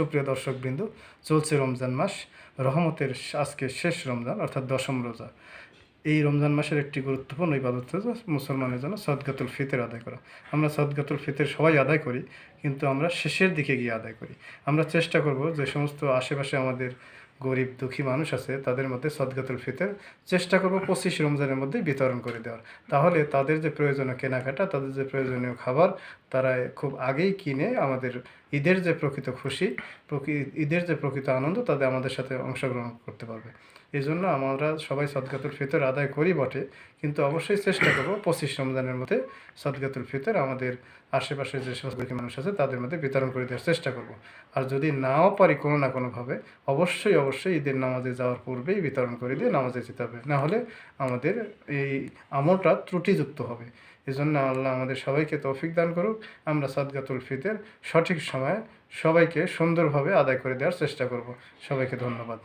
সুপ্রিয় দর্শকবৃন্দ, চলছে রমজান মাস। রহমতের আজকে শেষ রমজান, অর্থাৎ দশম রোজা। এই রমজান মাসের একটি গুরুত্বপূর্ণ ইবাদত মুসলমানের জন্য সদগাতুল ফিতের আদায় করা। আমরা সদগাতুল ফিতের সবাই আদায় করি, কিন্তু আমরা শেষের দিকে গিয়ে আদায় করি। আমরা চেষ্টা করব যে সমস্ত আশেপাশে আমাদের গরিব দুঃখী মানুষ আছে, তাদের মধ্যে সদগাতুল ফিতর, চেষ্টা করব পঁচিশ রমজানের মধ্যে বিতরণ করে দেওয়ার। তাহলে তাদের যে প্রয়োজনীয় কেনাকাটা, তাদের যে প্রয়োজনীয় খাবার, তারা খুব আগেই কিনে আমাদের ঈদের যে প্রকৃত খুশি ঈদের যে প্রকৃত আনন্দ, তাদের আমাদের সাথে অংশগ্রহণ করতে পারবে। এই জন্য আমরা সবাই সদগাতুল ফিতর আদায় করি বটে, কিন্তু অবশ্যই চেষ্টা করব পঁচিশ রমজানের মধ্যে সদগাতুল ফিতর আমাদের আশেপাশে যে সমস্ত মানুষ আছে, তাদের মধ্যে বিতরণ করে দেওয়ার চেষ্টা করব। আর যদি নাও পারি কোনো না কোনোভাবে, অবশ্যই অবশ্যই ঈদের নামাজে যাওয়ার পূর্বেই বিতরণ করে দিয়ে নামাজে যেতে হবে। নাহলে আমাদের এই আমলটা ত্রুটিযুক্ত হবে। এজন্য আল্লাহ আমাদের সবাইকে তৌফিক দান করুক। আমরা সাদগাতুল ফিতের সঠিক সময়ে সবাইকে সুন্দরভাবে আদায় করে দেওয়ার চেষ্টা করব। সবাইকে ধন্যবাদ।